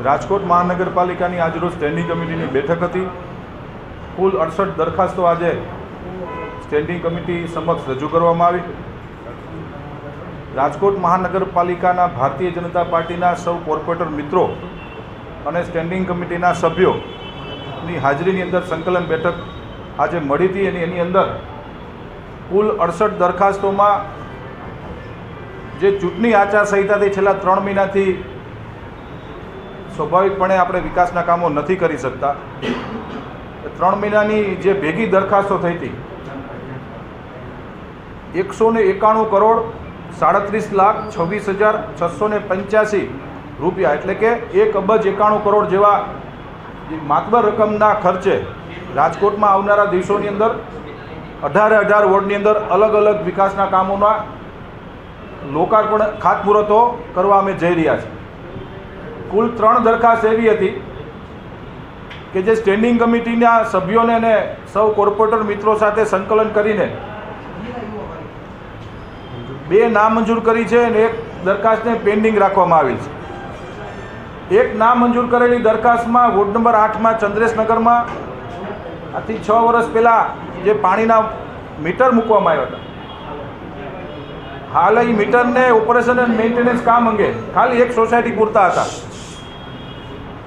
રાજકોટ મહાનગરપાલિકાની આજરોજ સ્ટેન્ડિંગ કમિટીની બેઠક હતી. કુલ અડસઠ દરખાસ્તો આજે સ્ટેન્ડિંગ કમિટી સમક્ષ રજૂ કરવામાં આવી. રાજકોટ મહાનગરપાલિકાના ભારતીય જનતા પાર્ટીના સૌ કોર્પોરેટર મિત્રો અને સ્ટેન્ડિંગ કમિટીના સભ્યોની હાજરીની અંદર સંકલન બેઠક આજે મળી હતી. અને એની અંદર કુલ અડસઠ દરખાસ્તોમાં જે ચૂંટણી આચારસંહિતાથી છેલ્લા ત્રણ મહિનાથી સ્વાભાવિકપણે આપણે વિકાસના કામો નથી કરી શકતા. ત્રણ મહિનાની જે ભેગી દરખાસ્તો થઈ હતી, એકસો ને એકાણું કરોડ સાડત્રીસ લાખ છવ્વીસ હજાર છસો ને પંચ્યાસી રૂપિયા. એટલે કે એક અબજ એકાણું કરોડ જેવા માતબર રકમના ખર્ચે રાજકોટમાં આવનારા દિવસોની અંદર, અઢારે અઢાર વોર્ડની અંદર અલગ અલગ વિકાસના કામોના લોકાર્પણ ખાતમુહૂર્તો કરવા અમે જઈ રહ્યા છીએ. કુલ ત્રણ દરખાસ્ત એવી હતી કે જે સ્ટેન્ડિંગ કમિટીના સભ્યોને અને સૌ કોર્પોરેટર મિત્રો સાથે સંકલન કરીને બે નામંજૂર કરી છે અને એક દરખાસ્તને પેન્ડિંગ રાખવામાં આવી છે. એક નામંજૂર કરેલી દરખાસ્તમાં વોર્ડ નંબર આઠમાં ચંદ્રેશનગરમાં આથી છ વર્ષ પહેલાં જે પાણીના મીટર મૂકવામાં આવ્યા હતા. હાલ એ મીટરને ઓપરેશન એન્ડ મેન્ટેનન્સ કામ અંગે ખાલી એક સોસાયટી પૂરતા હતા.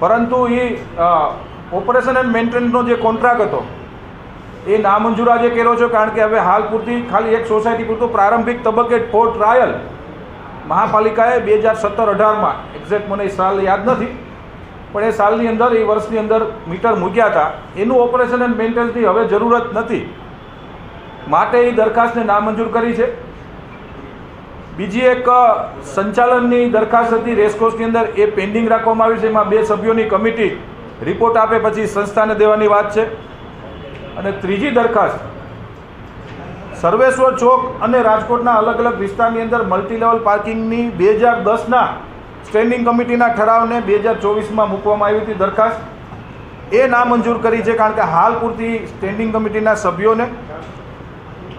પરંતુ એ ઓપરેશન એન્ડ મેન્ટેનન્સનો જે કોન્ટ્રાક્ટ હતો, એ નામંજૂર આજે કર્યો છે કારણ કે હવે હાલ પૂરતી ખાલી એક સોસાયટી પૂરતું પ્રારંભિક તબક્કે ફોર ટ્રાયલ મહાપાલિકાએ બે હજાર સત્તર અઢારમાં એક્ઝેક્ટ મને સાલ યાદ નથી, પણ એ સાલની અંદર, એ વર્ષની અંદર મીટર મૂક્યા હતા. એનું ઓપરેશન એન્ડ મેન્ટેનન્સની હવે જરૂરત નથી. માટે એ દરખાસ્તને નામંજૂર કરી છે. બીજી એક સંચાલનની દરખાસ્ત હતી રેસકોર્સની અંદર. એ પેન્ડિંગ રાખવામાં આવી છે. એમાં બે સભ્યોની કમિટી રિપોર્ટ આપે પછી સંસ્થાને દેવાની વાત છે. અને ત્રીજી દરખાસ્ત, સર્વેશ્વર ચોક અને રાજકોટના અલગ અલગ વિસ્તારની અંદર મલ્ટી લેવલ પાર્કિંગની બે હજાર દસના સ્ટેન્ડિંગ કમિટીના ઠરાવને બે હજાર ચોવીસમાં મૂકવામાં આવી હતી દરખાસ્ત. એ નામંજૂર કરી છે કારણ કે હાલ પૂરતી સ્ટેન્ડિંગ કમિટીના સભ્યોને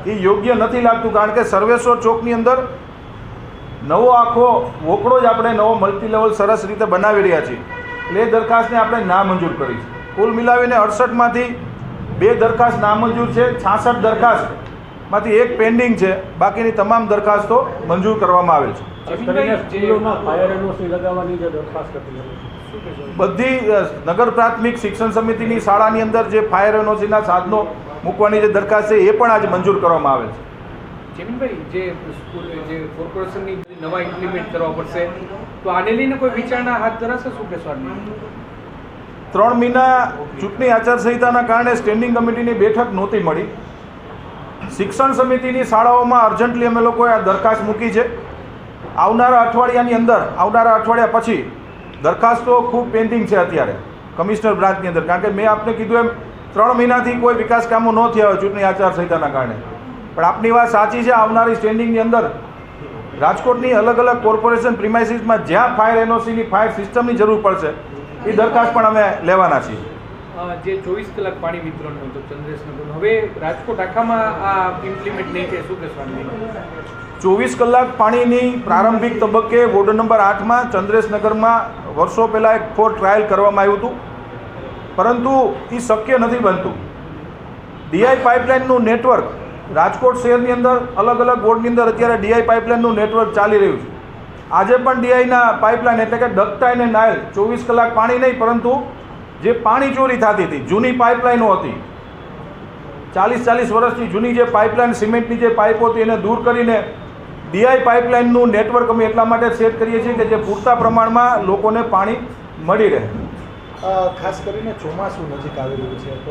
એ યોગ્ય નથી લાગતું કારણ કે સર્વેશ્વર ચોકની અંદર નવો આખો વોકડો જ આપણે નવો મલ્ટી લેવલ સરસ રીતે બનાવી રહ્યા છીએ. એટલે એ દરખાસ્તને આપણે નામંજૂર કરી છે. કુલ મિલાવીને અડસઠમાંથી બે દરખાસ્ત નામંજૂર છે છાસઠ દરખાસ્તમાંથી એક પેન્ડિંગ છે. બાકીની તમામ દરખાસ્તો મંજૂર કરવામાં આવેલ છે. બધી નગર પ્રાથમિક શિક્ષણ સમિતિની શાળાની અંદર જે ફાયર એનઓસીના સાધનો મૂકવાની જે દરખાસ્ત છે એ પણ આજે મંજૂર કરવામાં આવેલ છે. જેમીનભાઈ જે સ્કૂલ જે કોર્પોરેશનની નવા ઇમ્પ્લિમેન્ટ કરવા પડશે. તો આને લઈને કોઈ વિચારણા હાથ ધરાશે? શું આની? ત્રણ મહિના ચૂંટણી આચારસંહિતાના કારણે સ્ટેન્ડિંગ કમિટીની બેઠક નહોતી મળી. શિક્ષણ સમિતિની શાળાઓમાં અર્જન્ટલી અમે લોકોએ આ દરખાસ્ત મૂકી છે. આવનારા અઠવાડિયાની અંદર, આવનારા અઠવાડિયા પછી દરખાસ્તો ખૂબ પેન્ડિંગ છે અત્યારે, કમિશનર બ્રાન્ચની અંદર. કારણ કે મેં આપને કીધું એમ, ત્રણ મહિનાથી કોઈ વિકાસ કામો ન થયા હોય ચૂંટણી આચારસંહિતાના કારણે. પણ આપની વાત સાચી છે, આવનારી સ્ટેન્ડિંગની અંદર રાજકોટની અલગ અલગ કોર્પોરેશન પ્રિમાઇસીસમાં જ્યાં ફાયર એનઓસીની ફાયર સિસ્ટમની જરૂર પડશે એ દરખાસ્ત પણ અમે લેવાના છીએ. જે ચોવીસ કલાક પાણી વિતરણ હતું ચંદ્રેશનગર હવે રાજકોટ આખામાં આ ઇમ્પ્લિમેન્ટ નહીં થાય શું કહેશો આની? ચોવીસ કલાક પાણીની પ્રારંભિક તબક્કે વોર્ડ નંબર આઠમાં ચંદ્રેશનગરમાં વર્ષો પહેલાં એક ફોર ટ્રાયલ કરવામાં આવ્યું હતું. પરંતુ એ શક્ય નથી બનતું. ડીઆઈ પાઇપલાઇનનું નેટવર્ક રાજકોટ શહેરની અંદર અલગ અલગ વોર્ડની અંદર અત્યારે ડીઆઈ પાઇપલાઇનનું નેટવર્ક ચાલી રહ્યું છે. આજે પણ ડીઆઈના પાઇપલાઇન એટલે કે ડકટા અને નાયલ ચોવીસ કલાક પાણી નહીં, પરંતુ જે પાણી ચોરી થતી હતી, જૂની પાઇપલાઇનો હતી. ચાલીસ ચાલીસ વર્ષની જૂની જે પાઇપલાઇન સિમેન્ટની જે પાઇપો હતી, એને દૂર કરીને ડીઆઈ પાઇપલાઇનનું નેટવર્ક અમે એટલા માટે સેટ કરીએ છીએ કે જે પૂરતા પ્રમાણમાં લોકોને પાણી મળી રહે. ખાસ કરીને ચોમાસું નજીક આવી રહ્યું છે, તો